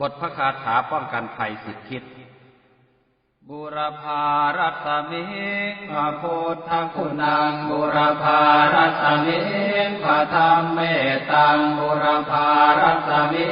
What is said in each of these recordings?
บทพระคาถาป้องกันภัยสิทธิ บุรพารัตมิพระพุทธคุณังบุรพารัตมิพระธรรมเมตังบุรพารัตมิ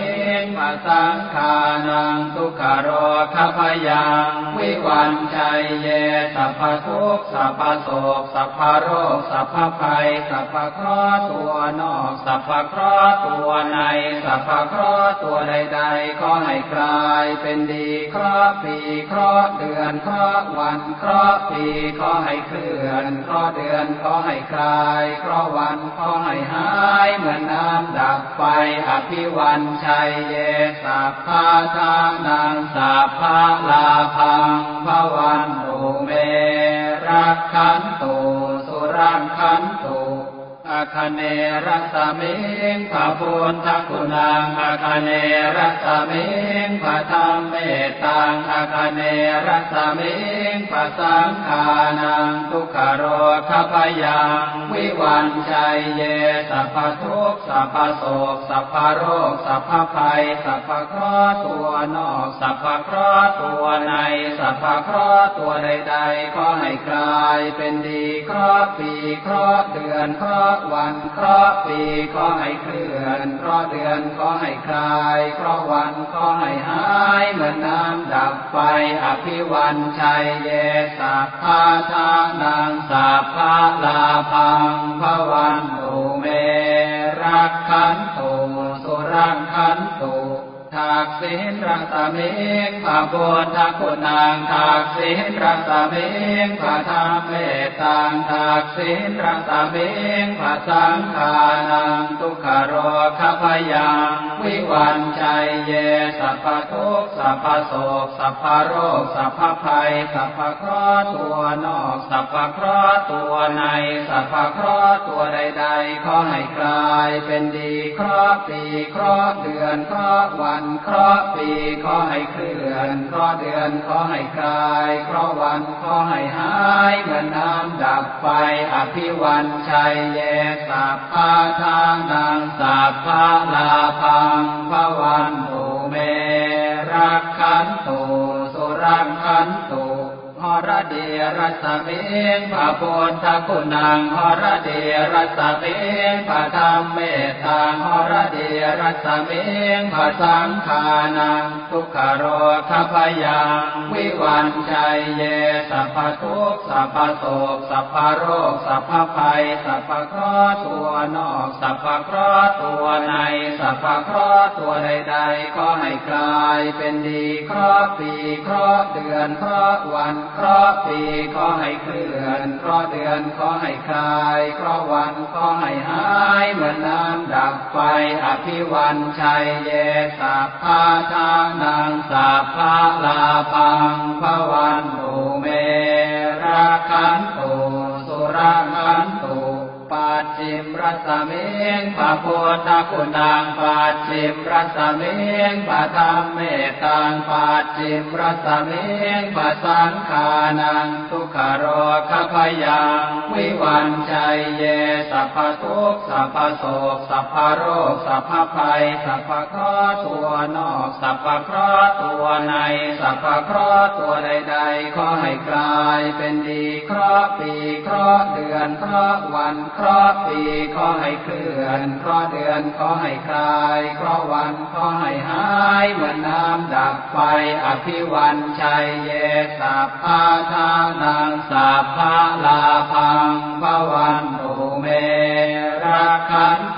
พระสังฆานังทุกขโรคพยังวิวันชัยเยสัพพทุกสัพพโศกสัพพโรคสัพพภัยสัพพเคราะห์ตัวนอกสัพพเคราะห์ตัวในสัพพเคราะห์ตัวใดๆขอให้กลายเป็นดีเคราะห์ปีเคราะห์เดือนเคราะห์วันเคราะห์ปีขอให้เคลื่อนเคราะห์เดือนขอให้คลายเคราะห์วันขอให้หายเหมือนน้ำดับไฟอภิวันชัยเยสัพพาทานังสัพพาลาพังภวันโอเมรักขัน อาคเนรัสมิงพระพุทธคุณังอาคเนรัสมิงพระธรรมเมตตังอาคเนรัสมิงพระสังฆานังทุกขโรคพยัง วิวันชัยเยสัพพทุกสัพพโศกสัพพโรคสัพพภัยสัพพเคราะห์ตัวนอก สัพพเคราะห์ตัวใน สัพพเคราะห์ตัวใดๆขอให้กลายเป็นดีเคราะห์ปีเคราะห์เดือนเคราะห์วันเคราะปีขอให้เคลื่อนเคราะเดือนขอให้คลายเคราะวันขอให้หายเหมือนน้ำดับไฟอภิวันชัยเยสัพพาทานังสัพพาลาพังภวันตุเมรักขันตุสุรังขันตุทักษิณ รัตเมงพระพุทธคุณังทักษิณรัตเมงพระธรรมเมตตังทักษิณรัตเมงพระสังฆานังทุกขโรคพยังวิวันชัยเยสัพพทุกสัพพโศกสัพพโรคสัพพภัยสัพพเคราะห์ตัวนอกสัพพเคราะห์ตัวในสัพพเคราะห์ตัวใดๆขอให้กลายเป็นดีเคราะห์ปีเคราะห์เดือนเคราะห์วันเคราะห์ปีขอให้เคลื่อนขอเดือนขอให้คลายขอวันขอให้หายเหมือนน้ำดับไฟอภิวันชัยเยสัพพาทานังสัพพาลาพังพวันตุเมรักขันตุสุรังขันตุ หรเดีรัสเมงพระพุทธคุณังหรเดีรัสเมงพระธรรมเมตตังหรเดีรัสเมงพระสังฆานังทุกขโรคพยังวิวันชัยเยสัพพทุกสัพพโศกสัพพโรคสัพพภัยสัพพเคราะห์ตัวนอกสัพพเคราะห์ตัวในสัพพเคราะห์ตัวใดๆขอให้กลายเป็นดีเคราะห์ปีเคราะห์เดือนเคราะห์วันเคราะห์ปีขอให้เคลื่อนเคราะห์เดือนขอให้คลายเคราะห์วันขอให้หายเหมือนน้ำดับไฟอภิวันชัยเยสัพพาทานังสัพพาลาพังภวันตุเมรักขันตุสุรังันตุปัจฉิมรัสเมงพระพุทธคุณังปัจฉิมรัสเมงพระธรรมเมตังปัจฉิมรัสเมงพระสังฆานังทุกขโรคพยังวิวันชัยเยสัพพทุกสัพพโศกสัพพโรคสัพพภัยสัพพเคราะตัวนอกสัพพเคราะตัวในสัพพเคราะตัวใดๆขอให้กลายเป็นดีเคราะปีเคราะเดือนเคราะวันเคราะปีขอให้เคลื่อนขอเดือนขอให้คลายขอวันขอให้หายเหมือนน้ำดับไฟอภิวันชัยเยสัพพาทานังสัพพาลาพังพวันโอเมรักขันต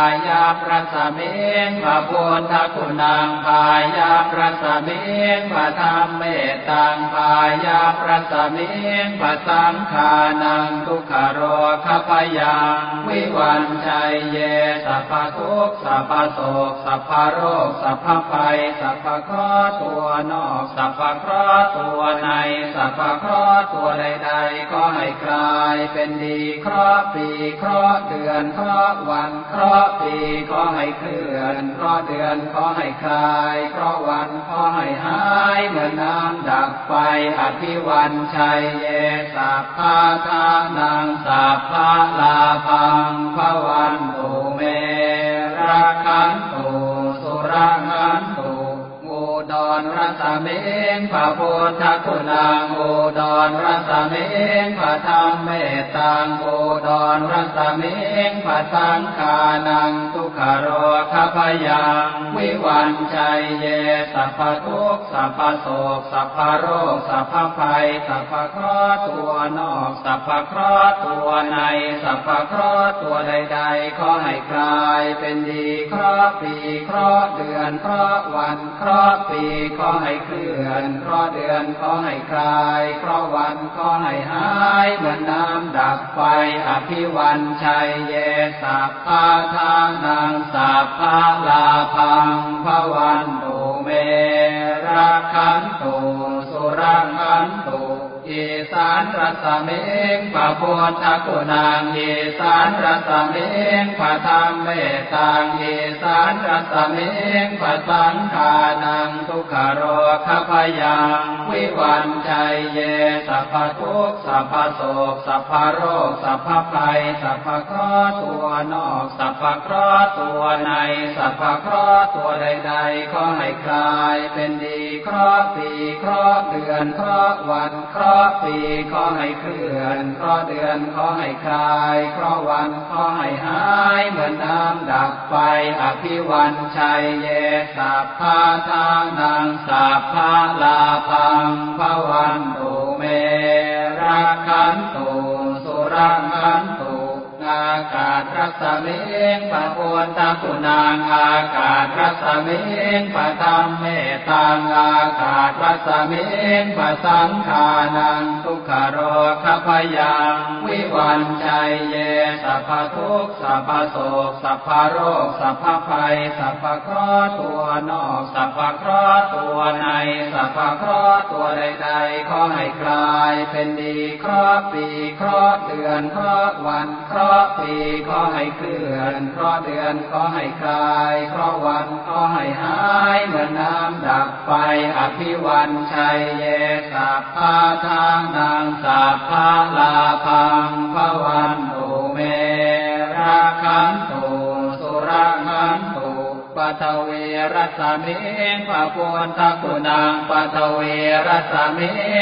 ายาประสเมงพระพุทธคุณังปายาประสเมงพระธรรมเมตตังปายาประสเมงพระสังฆานังทุกขโรคพยังวิวันชัยเยสัพพทุกสัพพโศกสัพพโรคสัพพภัยสัพพคราะห์ตัวนอกสัพพคราะห์ตัวในสัพพคราะห์ตัวใดๆก็ให้กลายเป็นดีคราะห์ปีคราะห์เดือนคราะห์วันคราะห์ปีขอให้เคลื่อนเพราะเดือนขอให้คลายเพราะวันขอให้หายเหมือนน้ำดับไฟอภิวันชัยเยสัพพาทานังสัพพาลาพังพวันตุเมรักขัน ตุเมงพระพุทธคุณังอุดรรัตเมงพระธรรมเมตตังอุดรรัตเมงพระสังฆานัง ขโรคพยังวิวันชัยเยสัพพทุกสัพพโศกสัพพโรคสัพพภัยสัพพเคราะห์ตัวนอกสัพพเคราะห์ตัวในสัพพเคราะห์ตัวใดๆขอให้กลายเป็นดีเคราะห์ปีเคราะห์เดือนเคราะห์วันเคราะห์ปีขอให้เคลื่อนเคราะห์เดือนขอให้คลายเคราะห์วันขอให้หายเหมือนน้ำดับไฟอภิวันชัยเยสัพพทานังสัพพะลาพังพวันตุเมรักขันตุสุรังขันต อีสานรัศเมงปะพุทธกุณังอีสานรัศเมงปะธรรมเมตังอีสานรัศเมงปะสังขานังทุกขโรคพยังวิวันชัยเยสัพพทุกสัพพโศกสัพพโรคสัพพภัยสัพพคราะห์ตัวนอกสัพพคราะห์ตัวในสัพพคราะห์ตัวใดๆขอให้คลายเป็นดี เคราะห์ปีเคราะห์เดือนเคราะห์วันเคราะห์ปีขอให้เคลื่อนเคราะห์เดือนขอให้คลายเคราะห์วันขอให้หายเหมือนน้ำดับไฟอภิวันชัยเยสัพพะทานังสัพพะลาพังพวันตุเมรักขันตุสุรังขันากาศรัศเมงปะโนตาคุณางอากาศรัศเมงปะธรรมเมตังอากาศรัศเมงปะสังขานัง ทุกขโรคพยังวิวันชัยเยสัพพทุกสัพพโศกสัพพโรคสัพพภัยสัพพเคราะห์ตัวนอกสัพพเคราะห์ตัวในสัพพเคราะห์ตัวใดๆขอให้คลายเป็นดีเคราะห์ปีเคราะห์เดือนเคราะห์วันเคราะห์ปีขอให้เคลื่อนเคราะห์เดือนขอให้คลายเคราะห์วันขอให้หายเหมือนน้ำดับไฟอภิวันชัยเยสัพพะทางนังสัพพะลาพังพวันตุเมรักขันตุสุรังขันตุปัทเวรัสเมงปะพุทธคุณังปัทเวรัสเม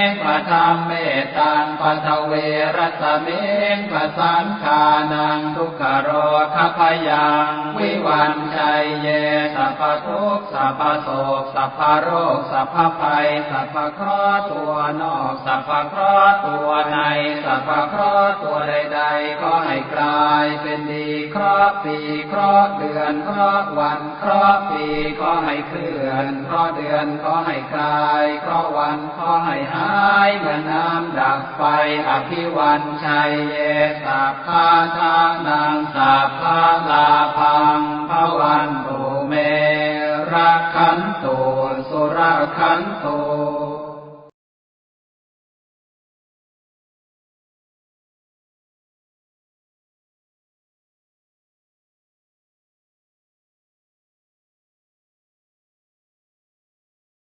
งปะธรรมเมตังปัทเวรัสเมงปะสังขานังทุกขโรคพยัง วิวันชัยเย สัพพทุกสัพพโศกสัพพโรคสัพพภัยสัพพเคราะห์ตัวนอกสัพพเคราะห์ตัวในสัพพเคราะห์ตัวใดๆขอให้กลายเป็นดีเคราะห์ปีเคราะห์เดือนเคราะห์วันเคราะห์ปีขอให้เคลื่อนเคราะห์เดือนขอให้คลายเคราะห์วันขอให้หายเหมือนน้ำดับไฟอภิวันชัยเยสัพพะทานังสัพพะลาพังพวันตุ เมรักขันโตสุรขันโต